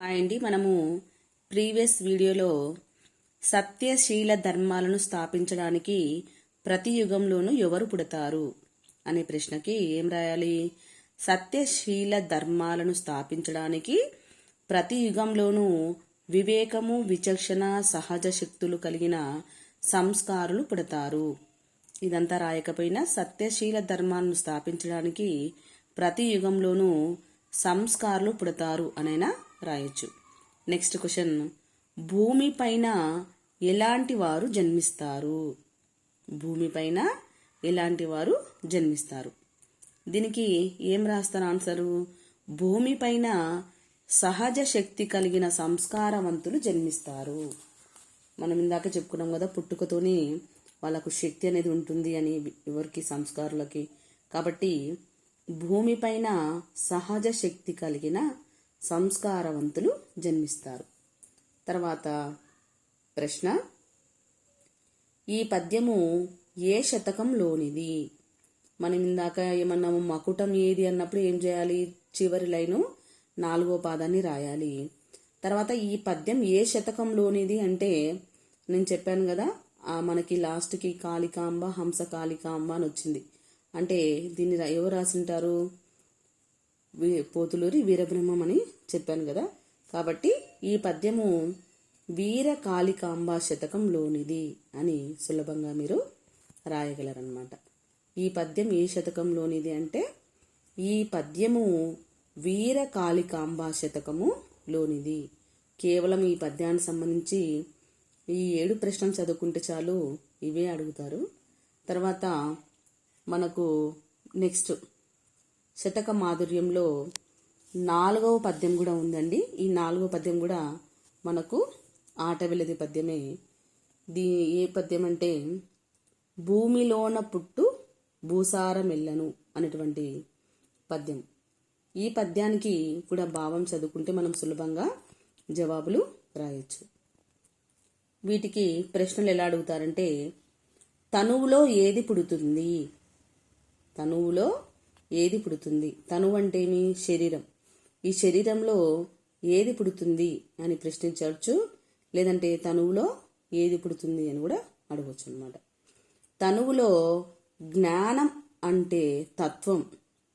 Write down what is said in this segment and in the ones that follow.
అండి మనము ప్రీవియస్ వీడియోలో సత్యశీల ధర్మాలను స్థాపించడానికి ప్రతి యుగంలోనూ ఎవరు పుడతారు అనే ప్రశ్నకి ఏం రాయాలి? సత్యశీల ధర్మాలను స్థాపించడానికి ప్రతి యుగంలోనూ వివేకము విచక్షణ సహజ శక్తులు కలిగిన సంస్కారులు పుడతారు. ఇదంతా రాయకపోయినా సత్యశీల ధర్మాలను స్థాపించడానికి ప్రతి యుగంలోనూ సంస్కారులు పుడతారు అనైనా? రాయొచ్చు. నెక్స్ట్ క్వశ్చన్ భూమిపైన ఎలాంటి వారు జన్మిస్తారు? భూమిపైన ఎలాంటి వారు జన్మిస్తారు? దీనికి ఏం రాస్తాను ఆన్సరు భూమిపైన సహజ శక్తి కలిగిన సంస్కారవంతులు జన్మిస్తారు. మనం ఇందాక చెప్పుకున్నాం కదా పుట్టుకతోనే వాళ్ళకు శక్తి అనేది ఉంటుంది అని ఎవరికి సంస్కారులకి. కాబట్టి భూమిపైన సహజ శక్తి కలిగిన సంస్కారవంతులు జన్మిస్తారు. తర్వాత ప్రశ్న ఈ పద్యము ఏ శతకంలోనిది? మనం ఇందాక ఏమన్నాము మకుటం ఏది అన్నప్పుడు ఏం చేయాలి? చివరి లైను నాలుగో పాదాన్ని రాయాలి. తర్వాత ఈ పద్యం ఏ శతకంలోనిది అంటే నేను చెప్పాను కదా ఆ మనకి లాస్ట్కి కాళికాంబ హంస కాళికాంబ అని వచ్చింది. అంటే దీన్ని రా- ఎవరు రాసింటారు? పోతులూరి వీరబ్రహ్మం అని చెప్పాను కదా. కాబట్టి ఈ పద్యము వీర కాళికాంబ శతకంలోనిది అని సులభంగా మీరు రాయగలరన్నమాట. ఈ పద్యం ఏ శతకంలోనిది అంటే ఈ పద్యము వీర కాళికాంబ శతకము లోనిది కేవలం ఈ పద్యానికి సంబంధించి ఈ ఏడు ప్రశ్నలు చదువుకుంటే చాలు ఇవే అడుగుతారు. తర్వాత మనకు నెక్స్ట్ శతక మాధుర్యంలో నాలుగవ పద్యం కూడా ఉందండి. ఈ నాలుగవ పద్యం కూడా మనకు ఆట వెలది పద్యమే. దీ ఏ పద్యం అంటే భూమిలోన పుట్టు భూసారమెల్లను అనేటువంటి పద్యం. ఈ పద్యానికి కూడా భావం చదువుకుంటే మనం సులభంగా జవాబులు రాయొచ్చు. వీటికి ప్రశ్నలు ఎలా అడుగుతారంటే తనువులో ఏది పుడుతుంది? తనువులో ఏది పుడుతుంది? తనువు అంటే శరీరం. ఈ శరీరంలో ఏది పుడుతుంది అని ప్రశ్నించవచ్చు. లేదంటే తనువులో ఏది పుడుతుంది అని కూడా అడగవచ్చు అనమాట తనువులో జ్ఞానం అంటే తత్వం.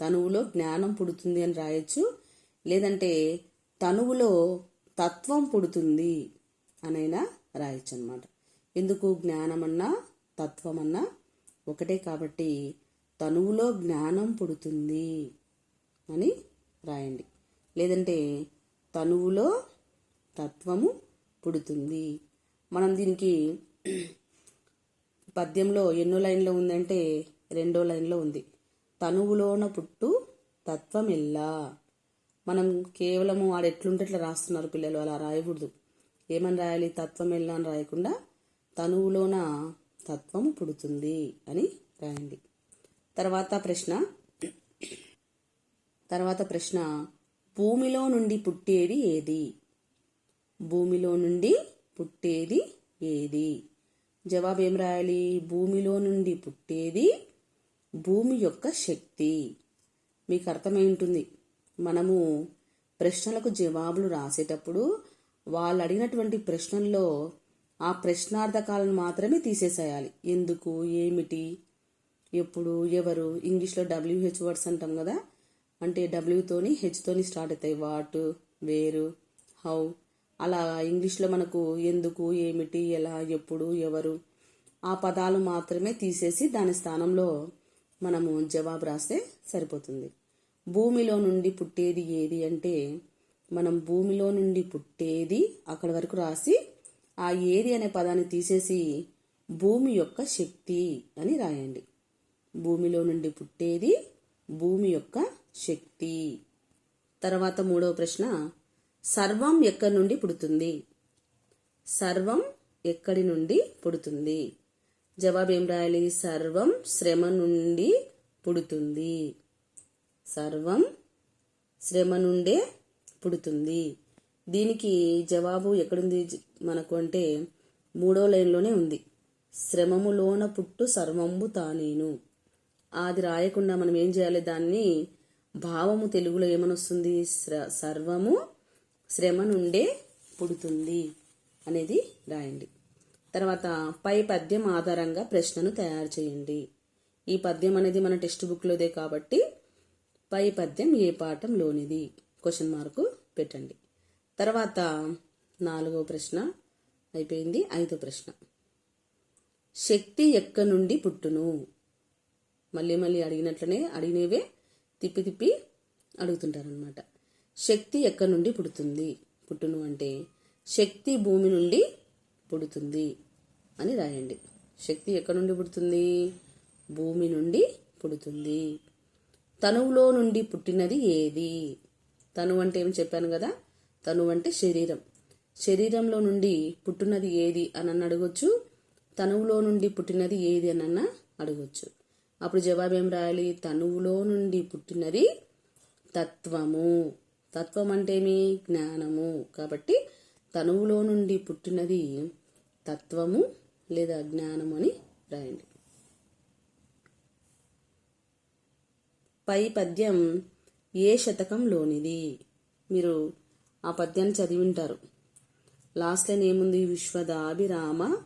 తనువులో జ్ఞానం పుడుతుంది అని రాయొచ్చు. లేదంటే తనువులో తత్వం పుడుతుంది అనైనా రాయొచ్చు అనమాట ఎందుకు జ్ఞానమన్నా తత్వమన్నా? ఒకటే కాబట్టి తనువులో జ్ఞానం పుడుతుంది అని రాయండి. లేదంటే తనువులో తత్వము పుడుతుంది. మనం దీనికి పద్యంలో ఎన్నో లైన్లో ఉందంటే రెండో లైన్లో ఉంది. తనువులోన పుట్టు తత్వం ఎల్లా మనం కేవలము వాడు ఎట్లుంటే అట్లా రాస్తున్నారు పిల్లలు అలా రాయకూడదు. ఏమని రాయాలి? తత్వం ఎల్లా అని రాయకుండా తనువులోన తత్వము పుడుతుంది అని రాయండి. తర్వాత ప్రశ్న. తర్వాత ప్రశ్న. భూమిలో నుండి పుట్టేది ఏది? భూమిలో నుండి పుట్టేది ఏది? జవాబు ఏం రాయాలి? భూమిలో నుండి పుట్టేది భూమి యొక్క శక్తి. మీకు అర్థమై ఉంటుంది. మనము ప్రశ్నలకు జవాబులు రాసేటప్పుడు వాళ్ళు అడిగినటువంటి ప్రశ్నల్లో ఆ ప్రశ్నార్థకాలను మాత్రమే తీసేసేయాలి. ఎందుకు? ఏమిటి? ఎప్పుడు ఎవరు? ఇంగ్లీష్లో డబ్ల్యూహెచ్ వర్డ్స్ అంటాం కదా? అంటే డబ్ల్యూతోని హెచ్తోని స్టార్ట్ అవుతాయి. వాట్ వేరు హౌ అలా ఇంగ్లీష్లో మనకు ఎందుకు ఏమిటి ఎలా ఎప్పుడు ఎవరు ఆ పదాలు మాత్రమే తీసేసి దాని స్థానంలో మనము జవాబు రాస్తే సరిపోతుంది. భూమిలో నుండి పుట్టేది ఏది అంటే మనం భూమిలో నుండి పుట్టేది అక్కడి వరకు రాసి ఆ ఏది అనే పదాన్ని తీసేసి భూమి యొక్క శక్తి అని రాయండి. భూమిలో నుండి పుట్టేది భూమి యొక్క శక్తి. తర్వాత మూడవ ప్రశ్న సర్వం ఎక్కడి నుండి పుడుతుంది? సర్వం ఎక్కడి నుండి పుడుతుంది? జవాబు ఏం రాయాలి? సర్వం శ్రమ నుండి పుడుతుంది. సర్వం శ్రమ నుండే పుడుతుంది. దీనికి జవాబు ఎక్కడుంది మనకు అంటే మూడో లైన్లోనే ఉంది. శ్రమములోన పుట్టు సర్వంబు తానేను అది రాయకుండా మనం ఏం చేయాలి? దాన్ని భావము తెలుగులో ఏమనొస్తుంది? స్ర- సర్వము శ్రమ నుండే పుడుతుంది అనేది రాయండి. తర్వాత పై పద్యం ఆధారంగా ప్రశ్నను తయారు చేయండి. ఈ పద్యం అనేది మన టెక్స్ట్ బుక్లోదే కాబట్టి పై పద్యం ఏ పాఠంలోనిది క్వశ్చన్ మార్కు పెట్టండి. తర్వాత నాలుగో ప్రశ్న అయిపోయింది. ఐదో ప్రశ్న. శక్తి ఎక్క నుండి పుట్టును? మళ్ళీ మళ్ళీ అడిగినట్లనే అడిగినవే తిప్పి తిప్పి అడుగుతుంటారనమాట శక్తి ఎక్కడి నుండి పుడుతుంది? పుట్టును అంటే శక్తి భూమి నుండి పుడుతుంది అని రాయండి. శక్తి ఎక్కడి నుండి పుడుతుంది? భూమి నుండి పుడుతుంది. తనువులో నుండి పుట్టినది ఏది? తనువు అంటే ఏమి చెప్పాను కదా? తనువు అంటే శరీరం. శరీరంలో నుండి పుట్టినది ఏది అని అన్న అడగొచ్చు. తనువులో నుండి పుట్టినది ఏది అని అన్న అడగొచ్చు. అప్పుడు జవాబు ఏం రాయాలి? తనువులో నుండి పుట్టినది తత్వము. తత్వం అంటే ఏమి? జ్ఞానము. కాబట్టి తనువులో నుండి పుట్టినది తత్వము లేదా జ్ఞానము అని రాయండి. పై పద్యం ఏ శతకంలోనిది? మీరు ఆ పద్యాన్ని చదివి ఉంటారు. లాస్ట్ లైన్ ఏముంది? విశ్వదాభిరామ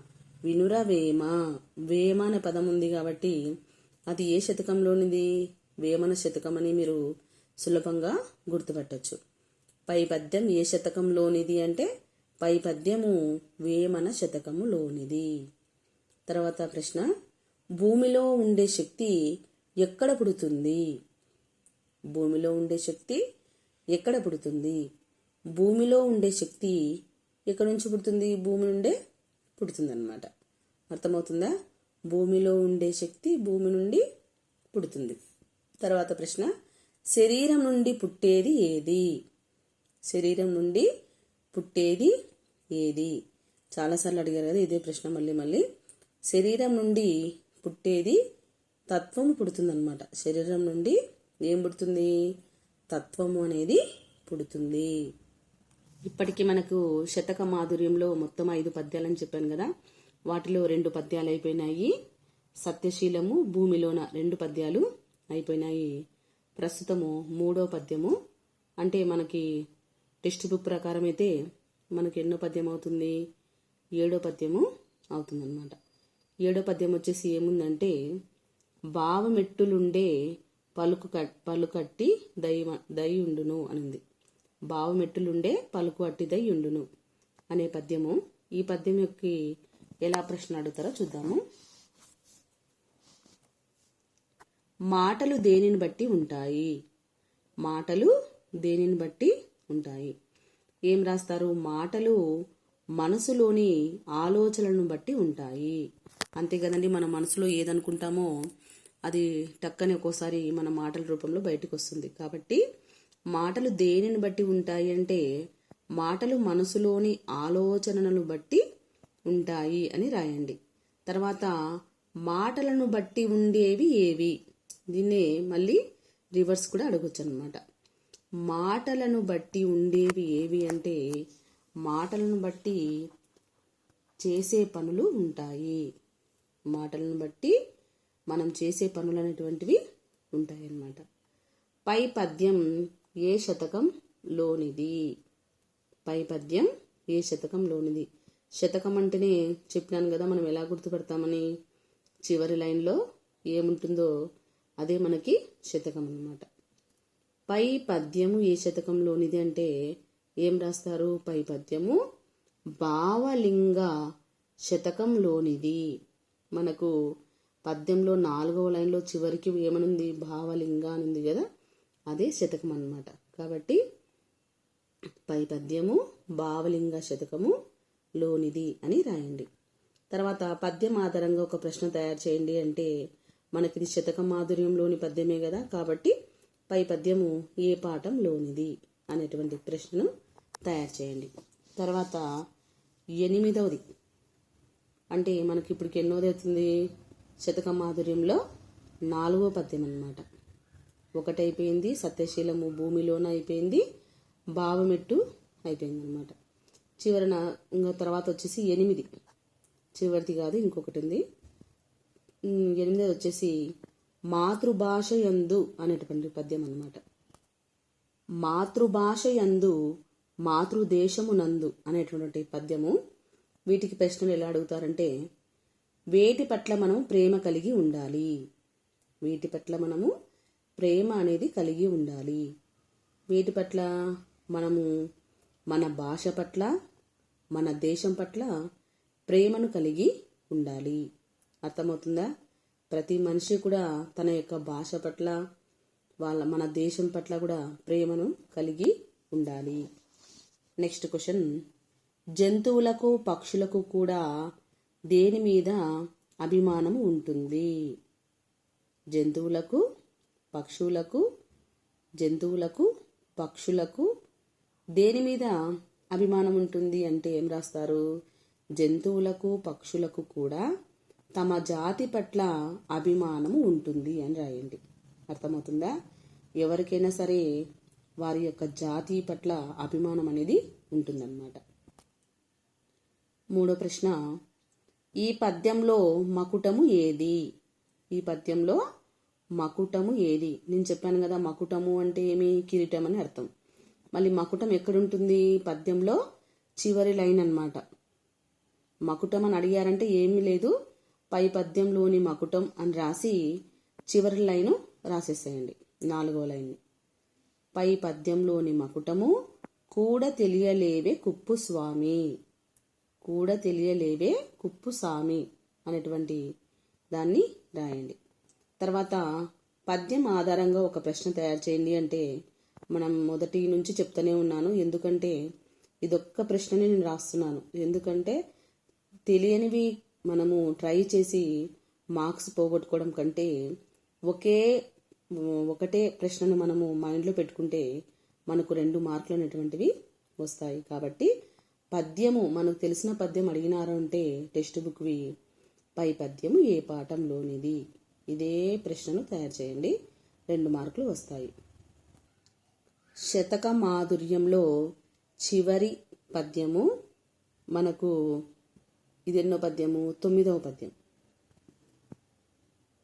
వినురవేమ. వేమ అనే పదం ఉంది కాబట్టి అది ఏ శతకంలోనిది? వేమన శతకం అని మీరు సులభంగా గుర్తుపట్టచ్చు. పై పద్యం ఏ శతకంలోనిది అంటే పై పద్యము వేమన శతకములోనిది. తర్వాత ప్రశ్న భూమిలో ఉండే శక్తి ఎక్కడ పుడుతుంది? భూమిలో ఉండే శక్తి ఎక్కడ పుడుతుంది? భూమిలో ఉండే శక్తి ఎక్కడి నుంచి పుడుతుంది? భూమి నుండే పుడుతుంది అనమాట అర్థమవుతుందా? భూమిలో ఉండే శక్తి భూమి నుండి పుడుతుంది. తర్వాత ప్రశ్న శరీరం నుండి పుట్టేది ఏది? శరీరం నుండి పుట్టేది ఏది? చాలాసార్లు అడిగారు కదా ఇదే ప్రశ్న మళ్ళీ మళ్ళీ. శరీరం నుండి పుట్టేది తత్వము పుడుతుందన్నమాట. శరీరం నుండి ఏం పుడుతుంది? తత్వము అనేది పుడుతుంది. ఇప్పటికీ మనకు శతక మాధుర్యంలో మొత్తం ఐదు పద్యాలని చెప్పాను కదా. వాటిలో రెండు పద్యాలు అయిపోయినాయి. సత్యశీలము భూమిలోన రెండు పద్యాలు అయిపోయినాయి. ప్రస్తుతము మూడో పద్యము. అంటే మనకి టెక్స్ట్ బుక్ ప్రకారం అయితే మనకి ఎన్నో పద్యం అవుతుంది? ఏడో పద్యము అవుతుందన్నమాట. ఏడో పద్యం వచ్చేసి ఏముందంటే భావమెట్టులుండే పలుకు కట్ పలుకట్టి దైవ దై ఉండును అనింది. భావమెట్టులుండే పలుకు అట్టి దై ఉండును అనే పద్యము. ఈ పద్యం యొక్క ఎలా ప్రశ్న అడుగుతారో చూద్దాము. మాటలు దేనిని బట్టి ఉంటాయి? మాటలు దేనిని బట్టి ఉంటాయి? ఏం రాస్తారు? మాటలు మనసులోని ఆలోచనలను బట్టి ఉంటాయి. అంతే కదండి మన మనసులో ఏదనుకుంటామో అది టక్కని ఒక్కోసారి మన మాటల రూపంలో బయటకు వస్తుంది కాబట్టి మాటలు దేనిని బట్టి ఉంటాయి అంటే మాటలు మనసులోని ఆలోచనలను బట్టి ఉంటాయి అని రాయండి. తర్వాత మాటలను బట్టి ఉండేవి ఏవి? దీన్నే మళ్ళీ రివర్స్ కూడా అడగొచ్చు అనమాట మాటలను బట్టి ఉండేవి ఏవి అంటే మాటలను బట్టి చేసే పనులు ఉంటాయి. మాటలను బట్టి మనం చేసే పనులు అనేటువంటివి ఉంటాయన్నమాట. పై పద్యం ఏ శతకంలోనిది పై పద్యం ఏ శతకంలోనిది శతకం అంటేనే చెప్పినాను కదా మనం ఎలా గుర్తుపడతామని. చివరి లైన్లో ఏముంటుందో అదే మనకి శతకం అన్నమాట. పై పద్యము ఏ శతకంలోనిది అంటే ఏం రాస్తారు? పై పద్యము భావలింగ శతకంలోనిది. మనకు పద్యంలో నాలుగవ లైన్లో చివరికి ఏమనుంది? భావలింగ అని ఉంది కదా అదే శతకం అన్నమాట. కాబట్టి పై పద్యము భావలింగ శతకము లోనిది అని రాయండి. తర్వాత పద్యం ఆధారంగా ఒక ప్రశ్న తయారు చేయండి అంటే మనకిది శతక మాధుర్యంలోని పద్యమే కదా కాబట్టి పై పద్యము ఏ పాఠం లోనిది అనేటువంటి ప్రశ్నను తయారు చేయండి. తర్వాత ఎనిమిదవది. అంటే మనకి ఇప్పటికి ఎన్నోది అవుతుంది? శతక మాధుర్యంలో నాలుగో పద్యం అన్నమాట. ఒకటైపోయింది సత్యశీలము భూమిలోన అయిపోయింది భావమెట్టు అయిపోయింది అనమాట చివరన ఇంకా తర్వాత వచ్చేసి ఎనిమిది. చివరిది కాదు ఇంకొకటి ఉంది ఎనిమిది ఎనిమిదది వచ్చేసి మాతృభాష యందు అనేటువంటి పద్యం అనమాట మాతృభాష యందు మాతృదేశము నందు అనేటువంటి పద్యము. వీటికి ప్రశ్నలు ఎలా అడుగుతారంటే వేటి పట్ల మనం ప్రేమ కలిగి ఉండాలి. వీటి పట్ల మనము ప్రేమ అనేది కలిగి ఉండాలి. వీటి పట్ల మనము మన భాష పట్ల మన దేశం పట్ల ప్రేమను కలిగి ఉండాలి. అర్థమవుతుందా? ప్రతి మనిషి కూడా తన యొక్క భాష పట్ల వాళ్ళ మన దేశం పట్ల కూడా ప్రేమను కలిగి ఉండాలి. Next question. జంతువులకు పక్షులకు కూడా దేని మీద అభిమానం ఉంటుంది? జంతువులకు పక్షులకు జంతువులకు పక్షులకు దేని మీద అభిమానం ఉంటుంది అంటే ఏం రాస్తారు? జంతువులకు పక్షులకు కూడా తమ జాతి పట్ల అభిమానము ఉంటుంది అని రాయండి. అర్థమవుతుందా? ఎవరికైనా సరే వారి యొక్క జాతి పట్ల అభిమానం అనేది ఉంటుందన్నమాట. మూడో ప్రశ్న ఈ పద్యంలో మకుటము ఏది? ఈ పద్యంలో మకుటము ఏది? నేను చెప్పాను కదా మకుటము అంటే ఏమి? కిరీటం అని అర్థం. మళ్ళీ మకుటం ఎక్కడుంటుంది? పద్యంలో చివరి లైన్ అన్నమాట. మకుటం అని అడిగారంటే ఏమీ లేదు. పై పద్యంలోని మకుటం అని రాసి చివరి లైను రాసేసేయండి. నాలుగో లైన్. పై పద్యంలోని మకుటము కూడా తెలియలేవే కుప్పు స్వామి. కూడా తెలియలేవే కుప్పు స్వామి అనేటువంటి దాన్ని రాయండి. తర్వాత పద్యం ఆధారంగా ఒక ప్రశ్న తయారు చేయండి అంటే మనం మొదటి నుంచి చెప్తూనే ఉన్నాను. ఎందుకంటే ఇదొక్క ప్రశ్నని నేను రాస్తున్నాను. ఎందుకంటే తెలియనివి మనము ట్రై చేసి మార్క్స్ పోగొట్టుకోవడం కంటే ఒకే ఒకటే ప్రశ్నను మనము మైండ్లో పెట్టుకుంటే మనకు రెండు మార్కులు అనేటువంటివి వస్తాయి. కాబట్టి పద్యము మనకు తెలిసిన పద్యం అడిగినారు అంటే టెక్స్ట్ బుక్వి పై పద్యము ఏ పాఠంలోనిది? ఇదే ప్రశ్నను తయారు చేయండి. రెండు మార్కులు వస్తాయి. శతక మాధుర్యంలో చివరి పద్యము మనకు ఇది ఎన్నో పద్యము? తొమ్మిదవ పద్యం.